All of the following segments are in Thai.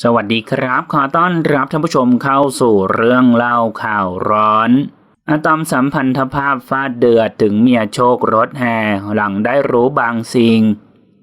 สวัสดีครับ ขอต้อนรับท่านผู้ชมเข้าสู่เรื่องเล่าข่าวร้อน อะตอมสัมพันธภาพฟาดเดือดถึงเมียโชครถแห่หลังได้รู้บางสิ่ง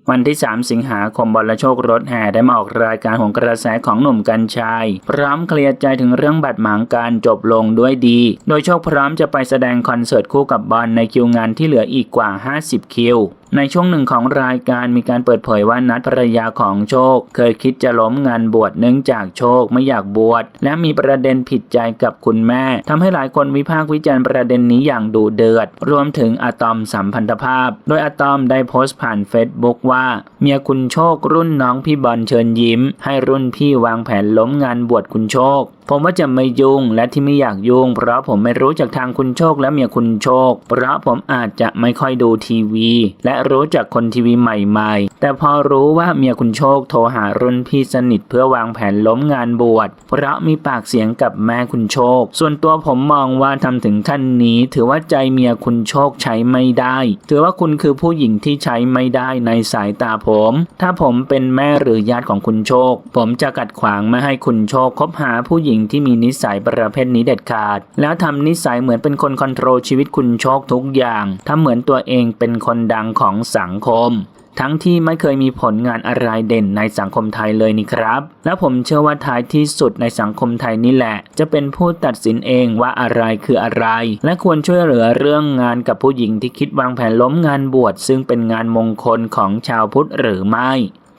วันที่ 3 สิงหาคมบอลโชครถแห่ได้มาออกรายการของกระแสของหนุ่มกัญชัย พร้อมเคลียร์ใจถึงเรื่องบัตรหมางการจบลงด้วยดี โดยโชคพร้อมจะไปแสดงคอนเสิร์ตคู่กับบอลในคิวงานที่เหลืออีกกว่า 50 คิว ในช่วงหนึ่งของรายการมีการเปิดเผยว่านัดภรรยาของโชค เคยคิดจะล้มงานบวชเนื่องจากโชคไม่อยากบวชและมีประเด็นผิดใจกับคุณแม่ทำให้หลายคนวิพากษ์วิจารณ์ประเด็นนี้อย่างดูเดือด รวมถึงอะตอมสัมพันธภาพ โดยอะตอมได้โพสต์ผ่านเฟซบุ๊กว่า เมียคุณโชครุ่นน้องพี่บอลเชิญยิ้ม ให้รุ่นพี่วางแผนล้มงานบวชคุณโชคผมว่าจะไม่ยุ่งและที่ไม่อยากยุ่ง เพราะผมไม่รู้จากทางคุณโชคและเมียคุณโชค เพราะผมอาจจะไม่ค่อยดูทีวี และรู้จักคนทีวีใหม่ๆ แต่พอรู้ว่าเมียคุณโชคโทรหารุ่นพี่สนิทเพื่อวางแผนล้มงานบวชเพราะมีปากเสียงกับแม่คุณโชค ส่วนตัวผมมองว่าทำถึงขั้นนี้ ถือว่าใจเมียคุณโชคใช้ไม่ได้ ถือว่าคุณคือผู้หญิงที่ใช้ไม่ได้ในสายตาผม ถ้าผมเป็นแม่หรือญาติของคุณโชค ผมจะกัดขวางไม่ให้คุณโชคคบหาผู้หญิงที่มีนิสัยประเภทนี้เด็ดขาด แล้วทำนิสัยเหมือนเป็นคนคอนโทรลชีวิตคุณโชคทุกอย่างทำเหมือนตัวเองเป็นคนดังของของสังคม ทั้งที่ไม่เคยมีผลงานอะไรเด่นในสังคมไทยเลยนี่ครับ และผมเชื่อว่าท้ายที่สุดในสังคมไทยนี่แหละ จะเป็นผู้ตัดสินเองว่าอะไรคืออะไร และควรช่วยเหลือเรื่องงานกับผู้หญิงที่คิดวางแผนล้มงานบวชซึ่งเป็นงานมงคลของชาวพุทธหรือไม่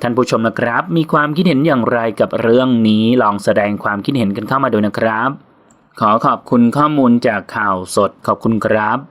ท่านผู้ชมนะครับ มีความคิดเห็นอย่างไรกับเรื่องนี้ลองแสดงความคิดเห็นกันเข้ามาดูนะครับ ขอขอบคุณข้อมูลจากข่าวสดขอบคุณครับ